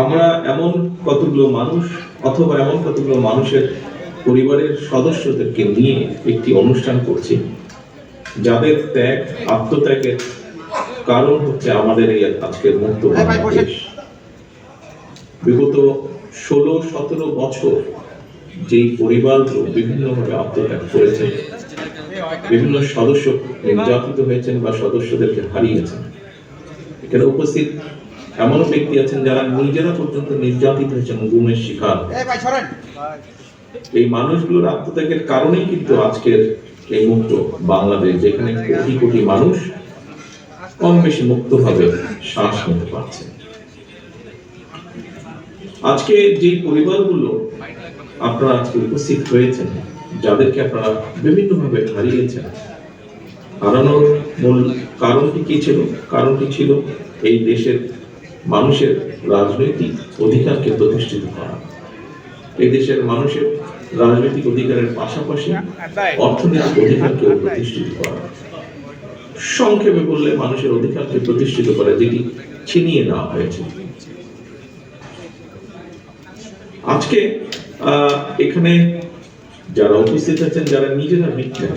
আমরা এমন কতগুলো মানুষ অথবা এমন কতগুলো মানুষের পরিবারের সদস্যদেরকে নিয়ে একটি অনুষ্ঠান করছি। যাদের ত্যাগ আত্মত্যাগের কারণ হচ্ছে আমাদের এই আজকের মুক্ত বাংলাদেশ। বিগত ষোলো সতেরো বছর যেই পরিবারগুলো বিভিন্নভাবে আত্মত্যাগ করেছেন বিভিন্ন সদস্য নির্যাতিত হয়েছেন বা সদস্যদেরকে হারিয়েছেন এখানে উপস্থিত এমন ব্যক্তি আছেন যারা নিজেরা পর্যন্ত নির্যাতিত হয়েছেন গুমের শিকার। এই মানুষগুলোর আত্মত্যাগের কারণেই কিন্তু আজকের এই মুক্ত বাংলাদেশ যেখানে কোটি কোটি মানুষ কম বেশি মুক্তভাবে শ্বাস নিতে পারছে। আজকে যে পরিবারগুলো আপনারা আজকে উপস্থিত হয়েছেন যাদেরকে আপনারা বিভিন্নভাবে হারিয়েছেন হারানোর মূল কারণটি কি ছিল? কারণটি ছিল এই দেশের মানুষের রাজনৈতিক অধিকারকে প্রতিষ্ঠিত করা। এই দেশের মানুষের রাজনৈতিক অধিকারের পাশাপাশি অর্থনৈতিক অধিকারকে প্রতিষ্ঠিত করা। সংক্ষেপে বললে মানুষের অধিকারকে প্রতিষ্ঠিত করা যেটি ছিনিয়ে নেওয়া হয়েছে। আজকে এখানে যারা উপস্থিত আছেন, যারা নিজেরা বিজ্ঞান,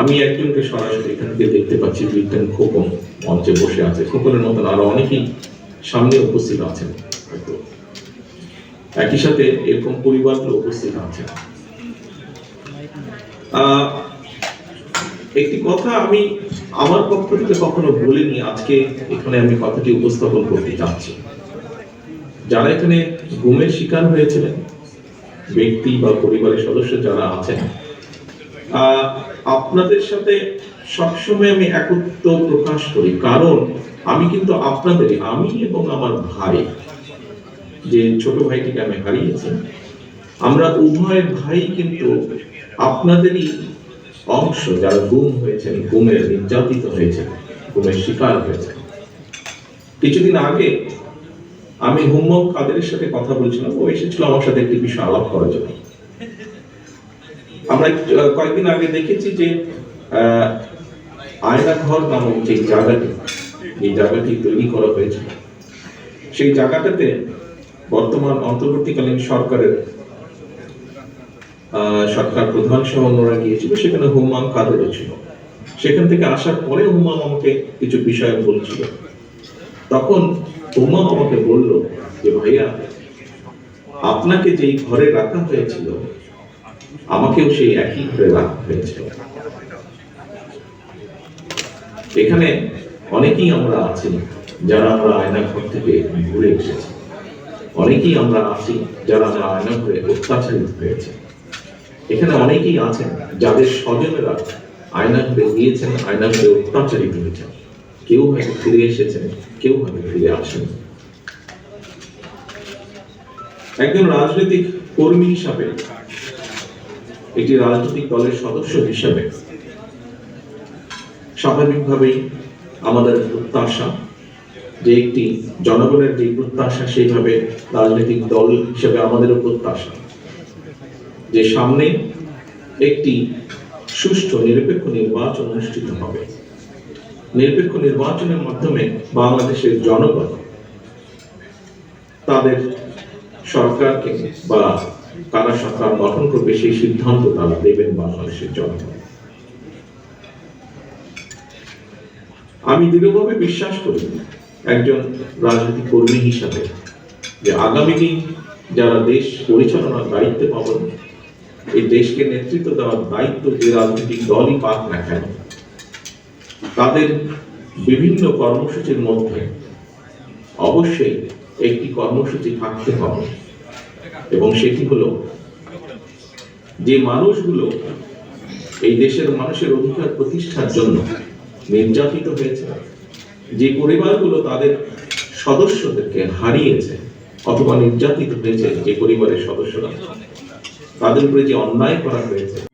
আমি একজনকে সরাসরি এখান থেকে দেখতে পাচ্ছি, বিজ্ঞান খোকন মঞ্চে বসে আছে। খোকনের মতন আরও অনেকেই সামনে উপস্থিত আছেন। একই সাথে এরকম পরিবারগুলো উপস্থিত আছে আহ, একটি কথা আমি আমার পক্ষ থেকে কখনো বলিনি আজকে এখানে আমি কথাটি উপস্থাপন করতে চাচ্ছি যারা এখানে ঘুমের শিকার হয়েছিলেন ব্যক্তি বা পরিবারের সদস্য যারা আছেন আপনাদের সাথে সবসময় আমি একত্র প্রকাশ করি। কারণ আমি কিন্তু আপনাদের আমি এবং আমার ভাই। যে ছোট ভাইটিকে আমি হারিয়েছি, আমরা উভয় ভাই কিন্তু আপনাদেরই অংশ, যারা গুম হয়েছেন, গুমের নির্যাতিত হয়েছেন, গুমের শিকার হয়েছেন। কিছুদিন আগে আমি হুম্মক কাদেরের সাথে কথা বলছিলাম, ও এসেছিল আমার সাথে একটি বিষয় আলাপ করার জন্য। আমরা কয়েকদিন আগে দেখেছি যে আয়না ঘর নামক যে জায়গাটি, এই জায়গাটি তৈরি করা হয়েছে। সেই জায়গাটাতে বর্তমান অন্তর্বর্তীকালীন সরকারের সরকার প্রধান সহ অন্যরা গিয়েছিল, সেখানে হুমাম কাদেরও ছিল। সেখান থেকে আসার পরে হুমাম আমাকে কিছু বিষয় বলছিল। তখন হুমাম আমাকে বলল যে, ভাইয়া, আপনাকে যেই ঘরে রাখা হয়েছিল, আমাকেও সেই একই ঘরে রাখা হয়েছিল। এখানে অনেকেই আমরা আছি যারা আমরা আয়না ঘর থেকে ঘুরে এসেছি। অনেকেই আমরা আছি যারা আমরা আয়না ঘরে অত্যাচারিত হয়েছে। এখানে অনেকেই আছেন যাদের স্বজনেরা আয়না ঘরে গিয়েছেন, আয়না ঘরে অত্যাচারিত হয়েছেন। কেউ হয়তো ফিরে এসেছেন, কেউ হয়তো ফিরে আসেন। একজন রাজনৈতিক কর্মী হিসাবে, একটি রাজনৈতিক দলের সদস্য হিসাবে স্বাভাবিকভাবেই আমাদের প্রত্যাশা যে একটি জনগণের যে প্রত্যাশা, সেইভাবে রাজনৈতিক দল হিসেবে আমাদেরও প্রত্যাশা। যে সামনে একটি সুষ্ঠু, নিরপেক্ষ নির্বাচন অনুষ্ঠিত হবে। নিরপেক্ষ নির্বাচনের মাধ্যমে বাংলাদেশের জনগণ তাদের সরকারকে বা কারা সরকার গঠন করবে সেই সিদ্ধান্ত তারা দেবেন বাংলাদেশের জনগণ। আমি দৃঢ়ভাবে বিশ্বাস করি একজন রাজনৈতিক কর্মী হিসাবে যে আগামী দিন যারা দেশ পরিচালনার দায়িত্বে পাবেন, এই দেশকে নেতৃত্ব দেওয়ার দায়িত্ব যে রাজনৈতিক দলই পাক না কেন, তাদের বিভিন্ন কর্মসূচির মধ্যে অবশ্যই একটি কর্মসূচি থাকতে হবে এবং সেটি হলো যে মানুষগুলো এই দেশের মানুষের অধিকার প্রতিষ্ঠার জন্য নির্যাতিত হয়েছে। যে পরিবারগুলো তাদের সদস্যদেরকে হারিয়েছে অথবা নির্যাতিত হয়েছে যে পরিবারের সদস্যরা, তাদের উপরে যে অন্যায় করা হয়েছে